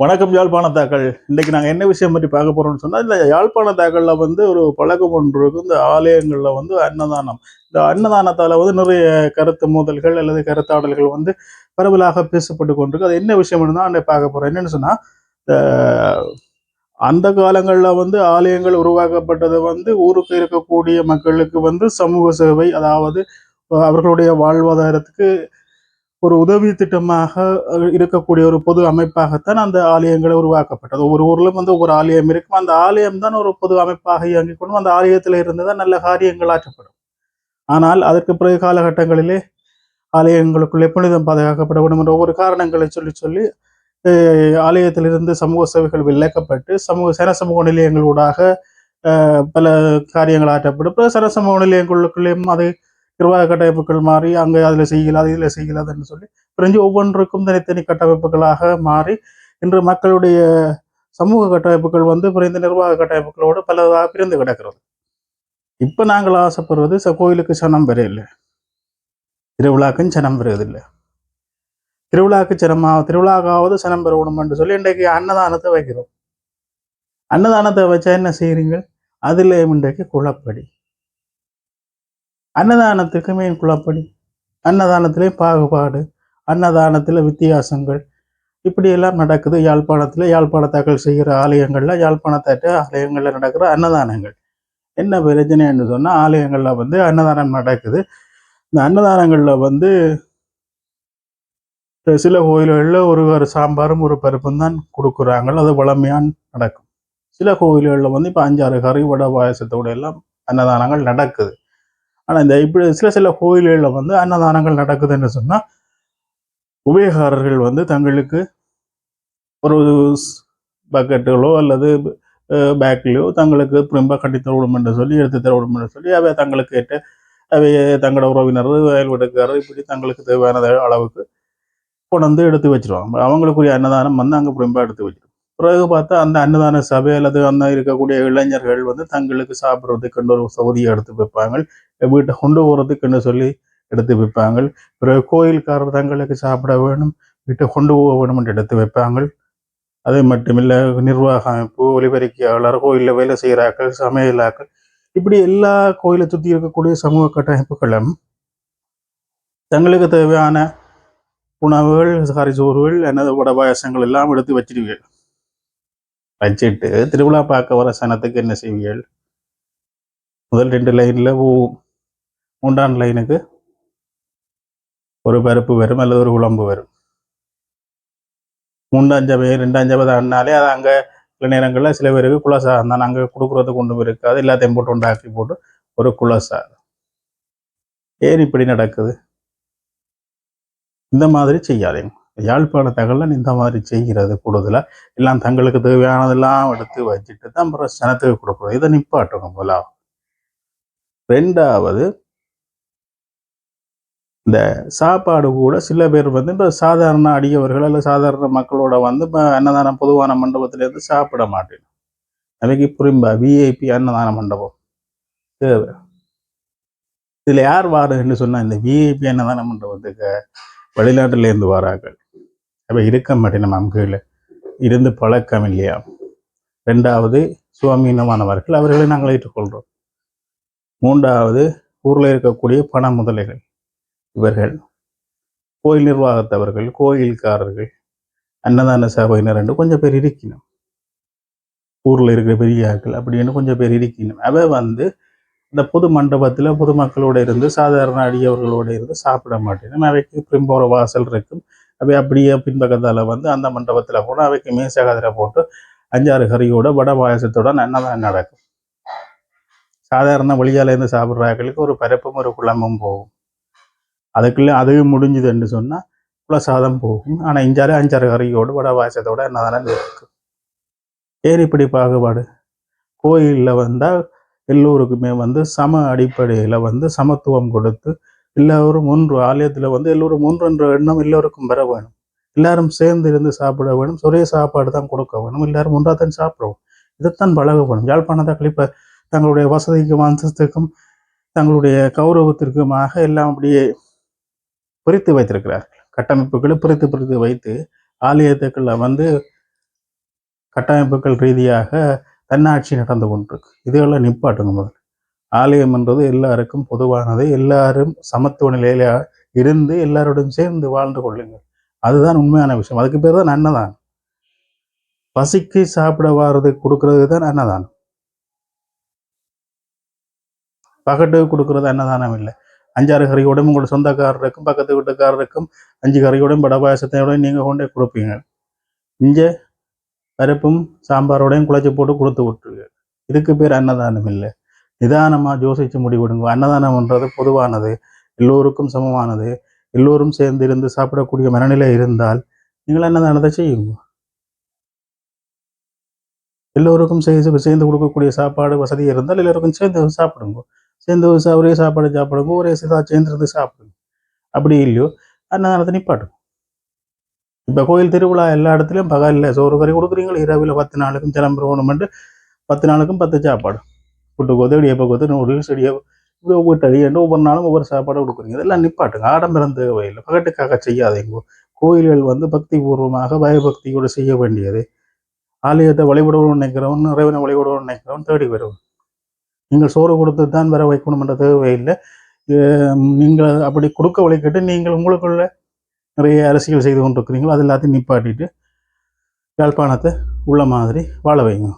வணக்கம் யாழ்ப்பாணத்தாக்கள் இன்றைக்கி நாங்கள் என்ன விஷயம் பற்றி பார்க்க போகிறோம்னு சொன்னால் இந்த தாக்கலில் வந்து ஒரு பழக்கம் ஒன்று இருக்கும் இந்த ஆலயங்களில் வந்து அன்னதானம். இந்த அன்னதானத்தால் வந்து நிறைய கருத்து மோதல்கள் அல்லது கருத்தாடல்கள் வந்து பரவலாக பேசப்பட்டு கொண்டிருக்கு. அது என்ன விஷயம்னு தான் அன்றைக்கு பார்க்க போகிறோம் என்னென்னு சொன்னால் இந்த அந்த காலங்களில் வந்து ஆலயங்கள் உருவாக்கப்பட்டது வந்து ஊருக்கு இருக்கக்கூடிய மக்களுக்கு வந்து சமூக சேவை அதாவது அவர்களுடைய வாழ்வாதாரத்துக்கு ஒரு உதவி திட்டமாக இருக்கக்கூடிய ஒரு பொது அமைப்பாகத்தான் அந்த ஆலயங்களை உருவாக்கப்பட்டது. ஒவ்வொரு ஊர்லயும் வந்து ஒவ்வொரு ஆலயம் இருக்கும். அந்த ஆலயம் தான் ஒரு பொது அமைப்பாக இயங்கிக் கொண்டும் அந்த ஆலயத்தில் இருந்து தான் நல்ல காரியங்கள் ஆற்றப்படும். ஆனால் அதற்கு பிறகு காலகட்டங்களிலே ஆலயங்களுக்குள்ளே புனிதம் பாதுகாக்கப்பட வேண்டும் என்ற ஒவ்வொரு காரணங்களை சொல்லி சொல்லி ஆலயத்திலிருந்து சமூக சேவைகள் விலக்கப்பட்டு சமூக சன சமூக நிலையங்களூடாக பல காரியங்கள் ஆற்றப்படும். சன சமூக நிலையங்களுக்குள்ளேயும் அதை நிர்வாக கட்டமைப்புகள் மாறி அங்கே அதில் செய்யலாது இதில் செய்யலாதுன்னு சொல்லி பிரிஞ்சு ஒவ்வொன்றுக்கும் தனித்தனி கட்டமைப்புகளாக மாறி இன்று மக்களுடைய சமூக கட்டமைப்புகள் வந்து பிறந்த நிர்வாக கட்டமைப்புகளோடு பலதாக பிரிந்து கிடக்கிறது. இப்போ நாங்கள் ஆசைப்படுவது ச- கோயிலுக்கு சனம் பெற இல்லை திருவிழாக்கும் சனம் பெறுவதில்லை. திருவிழாக்கு சனமா திருவிழாக்காவது சனம் பெறணும் என்று சொல்லி இன்றைக்கு அன்னதானத்தை வைக்கிறோம். அன்னதானத்தை வச்சா என்ன செய்கிறீங்க அதில் இன்றைக்கு குழப்படி அன்னதானத்துக்கு மீன் குழப்படி அன்னதானத்திலே பாகுபாடு அன்னதானத்தில் வித்தியாசங்கள். இப்படியெல்லாம் நடக்குது. யாழ்ப்பாணத்தில் யாழ்ப்பாணத்தாக்கள் செய்கிற ஆலயங்களில் யாழ்ப்பாணத்தாட்ட ஆலயங்களில் நடக்கிற அன்னதானங்கள். என்ன பிரச்சனைன்னு சொன்னால் ஆலயங்களில் வந்து அன்னதானம் நடக்குது. இந்த அன்னதானங்களில் வந்து சில கோயில்களில் ஒரு ஒரு சாம்பாரும் ஒரு பருப்பும் தான் கொடுக்குறாங்க. அது வளமையான் நடக்கும். சில கோயில்களில் வந்து இப்போ அஞ்சாறு கறி வடை பாயசத்தோட எல்லாம் அன்னதானங்கள் நடக்குது. ஆனால் இந்த இப்படி சில சில கோயில்களில் வந்து அன்னதானங்கள் நடக்குதுன்னு சொன்னால் உபயோகாரர்கள் வந்து தங்களுக்கு ஒரு பக்கெட்டுகளோ அல்லது பேக்லேயோ தங்களுக்கு திரும்ப கட்டி தருவிடும் என்று சொல்லி எடுத்து தருவிடும் என்று சொல்லி அவை தங்களுக்கு ஏற்ற அவை தங்களோட உறவினர் வயல் வீட்டுக்காரர் இப்படி தங்களுக்கு தேவையான அளவுக்கு கொண்டு வந்து எடுத்து வச்சிருவாங்க. அவங்களுக்குரிய அன்னதானம் வந்து அங்கே திரும்ப எடுத்து வச்சிருவாங்க பிறகு பார்த்தா அந்த அன்னதான சபை அல்லது அந்த இருக்கக்கூடிய இளைஞர்கள் வந்து தங்களுக்கு சாப்பிட்றதுக்கு ஒரு சவுதியை எடுத்து வைப்பாங்க வீட்டை கொண்டு போகிறதுக்குன்னு சொல்லி எடுத்து வைப்பாங்க பிறகு கோயில்காரர் தங்களுக்கு சாப்பிட வேணும் வீட்டை கொண்டு போக வேணும் என்று எடுத்து வைப்பாங்க அது மட்டுமில்லை நிர்வாக அமைப்பு ஒலிபெருக்கியாளர் கோயிலில் வேலை செய்கிறாக்கள் சமையலாக்கள் இப்படி எல்லா கோயிலை சுற்றி இருக்கக்கூடிய சமூக கட்டமைப்புகளும் தங்களுக்கு தேவையான உணவுகள் கரிசோறுகள் எனது வட பாயசங்கள் எல்லாம் எடுத்து வச்சிருவீர்கள் வச்சுட்டு திருவிழா பார்க்க வர சனத்துக்கு என்ன செய்வீர்கள்? முதல் ரெண்டு லைனில் மூன்றாம் லைனுக்கு ஒரு பருப்பு வரும் அல்லது ஒரு குழம்பு வரும். மூன்றாம் ஜபை ரெண்டாம் ஜபை தாண்டினாலே அது அங்கே சில நேரங்களில் சில பேருக்கு குலசாதம் தான். அங்கே கொடுக்குறதுக்கு ஒன்றும் இருக்காது. எல்லாத்தையும் போட்டு உண்டாக்கி போட்டு ஒரு குலசாதம் ஏன் இப்படி நடக்குது? இந்த மாதிரி செய்யாதீங்க. யாழ்ப்பாண தகவலன் இந்த மாதிரி செய்கிறது கூடுதலாக எல்லாம் தங்களுக்கு தேவையானதெல்லாம் எடுத்து வச்சுட்டு தான் அப்புறம் சனத்துக்கு கொடுக்குறோம் இதை நிப்பாட்டணும் போல ரெண்டாவது இந்த சாப்பாடு கூட சில பேர் வந்து இப்போ சாதாரண அடியவர்கள் அல்ல சாதாரண மக்களோட வந்து இப்போ அன்னதானம் பொதுவான மண்டபத்திலேருந்து சாப்பிட மாட்டேன். அவைக்கு புரியும்பா விஐபி அன்னதான மண்டபம். தேவை. இதில் யார் வாருன்னு சொன்னால் இந்த விஐபி அன்னதான மண்டபத்துக்கு வெளிநாட்டிலேருந்து வரார்கள் அப்போ இருக்க மாட்டேன் நம்ம கீழே இருந்து பழக்கம் இல்லையா? ரெண்டாவது சுவாமீனமானவர்கள் அவர்களை நாங்கள் ஏற்றுக்கொள்கிறோம் மூன்றாவது ஊரில் இருக்கக்கூடிய பண முதலைகள். இவர்கள் கோயில் நிர்வாகத்தவர்கள் கோயில்காரர்கள் அன்னதான சபையினர் என்று கொஞ்சம் பேர் இருக்கணும் ஊரில் இருக்கிற பெரியார்கள் அப்படின்னு கொஞ்சம் பேர் இருக்கணும் அவ வந்து இந்த பொது மண்டபத்தில் பொதுமக்களோட இருந்து சாதாரண அடியவர்களோடு இருந்து சாப்பிட மாட்டேன். அவைக்கு பின்போற வாசல் இருக்கும். அவை அப்படியே பின்பக்கத்தால் வந்து அந்த மண்டபத்தில் கூட அவைக்கு மேசகதிரை போட்டு அஞ்சாறு கறியோட வட பாயசத்தோட அன்னதானம் நடக்கும். சாதாரண வழியால இருந்து சாப்பிட்றாக்களுக்கு ஒரு பரப்பும் ஒரு குழம்பும் போகும். அதுக்குள்ளே அதுவும் முடிஞ்சுதுன்னு சொன்னால் குலசாதம் போகும். ஆனால் இஞ்சாறு அஞ்சாறு கறியோடு வட பாயசத்தோட அன்னதானம் இருக்கும் ஏன் இப்படி பாகுபாடு? கோயிலில் வந்தால் எல்லோருக்குமே வந்து சம அடிப்படையில் வந்து சமத்துவம் கொடுத்து எல்லோரும் ஒன்று ஆலயத்தில் வந்து எல்லோரும் ஒன்று என்ற எண்ணம் எல்லோருக்கும் பெற வேணும். எல்லாரும் சேர்ந்து இருந்து சாப்பிட வேணும். ஒரே சாப்பாடு தான் கொடுக்க வேணும். எல்லாரும் ஒன்றாக தான் சாப்பிடுவோம். இதைத்தான் பழக வேணும். யாழ்ப்பாணத்தாக்கள் இப்போ தங்களுடைய வசதிக்கும் அந்தஸ்துக்கும் தங்களுடைய கௌரவத்திற்குமாக எல்லாம் அப்படியே பிரித்து வைத்திருக்கிறார்கள். கட்டமைப்புகளை பிரித்து பிரித்து வைத்து ஆலயத்துக்குள்ள வந்து கட்டமைப்புகள் ரீதியாக தன்னாட்சி நடந்து கொண்டிருக்கு. இதுகளை நிப்பாட்டுங்க முதல்ல. ஆலயம் என்றது எல்லாருக்கும் பொதுவானது. எல்லாரும் சமத்துவ நிலையில இருந்து எல்லாரோடும் சேர்ந்து வாழ்ந்து கொள்ளுங்கள். அதுதான் உண்மையான விஷயம். அதுக்கு பேர் தான் அன்னதானம். பசிக்கு சாப்பிட வாரது கொடுக்கறது தான் அன்னதானம். பகட்டுக்கு கொடுக்கறது அன்னதானம் இல்லை. அஞ்சாறு கறியோடும் உங்களோட சொந்தக்காரருக்கும் பக்கத்து வீட்டுக்காரருக்கும் அஞ்சு கறியோடும் படபாயசத்தையோடையும் நீங்கள் கொண்டே கொடுப்பீங்க. இங்கே பருப்பும் சாம்பாரோடையும் குழச்சி போட்டு கொடுத்து விட்டுருங்க. இதுக்கு பேர் அன்னதானம் இல்லை. நிதானமாக யோசித்து முடிவெடுங்க. அன்னதானம்ன்றது பொதுவானது. எல்லோருக்கும் சமமானது. எல்லோரும் சேர்ந்து இருந்து சாப்பிடக்கூடிய மனநிலை இருந்தால் நீங்கள் அன்னதானத்தை செய்யுங்க. எல்லோருக்கும் சேர்ந்து சேர்ந்து கொடுக்கக்கூடிய சாப்பாடு வசதி இருந்தால் எல்லோருக்கும் சேர்ந்து சாப்பிடுங்க. சேர்ந்து ஒரே சாப்பாடு சாப்பிடுங்க. ஒரே சா சேர்ந்து இருந்து சாப்பிடுங்க. அப்படி இல்லையோ அன்னதானத்தை நிப்பாட்டுங்க. இப்போ கோயில் திருவிழா எல்லா இடத்துலையும் பகலில் சோறு கறி கொடுக்குறீங்களா. இரவில் பத்து நாளுக்கும் கிளம்புறோம்னு பத்து நாளுக்கும் பத்து சாப்பாடு. புட்டு கொதடி எப்போ கொத்து நூடுல்ஸ் செடியை இப்படி ஒவ்வொரு அடியண்டு ஒவ்வொரு நாளும் ஒவ்வொரு சாப்பாடு கொடுக்குறீங்க. இதெல்லாம் நிப்பாட்டுங்க. ஆடம்பரம் தேவையில்லை. பகட்டுக்காக செய்யாதீங்க. கோயில்கள் வந்து பக்தி பூர்வமாக பயபக்தியோடு செய்ய வேண்டியது. ஆலயத்தை வழிபடணும்னு நினைக்கிறவன் இறைவனை வழிபடணும்னு நினைக்கிறவன் தேடி வருவன். நீங்கள் சோறு கொடுத்து தான் வர வைக்கணும்ன்ற தேவையில்லை. நீங்கள் அப்படி கொடுக்க வழிக்கிட்டு நீங்கள் உங்களுக்குள்ள நிறைய அரசியல் செய்து கொண்டிருக்கிறீங்களோ அது எல்லாத்தையும் நிப்பாட்டிட்டு யாழ்ப்பாணத்தை உள்ள மாதிரி வாழ வைங்க.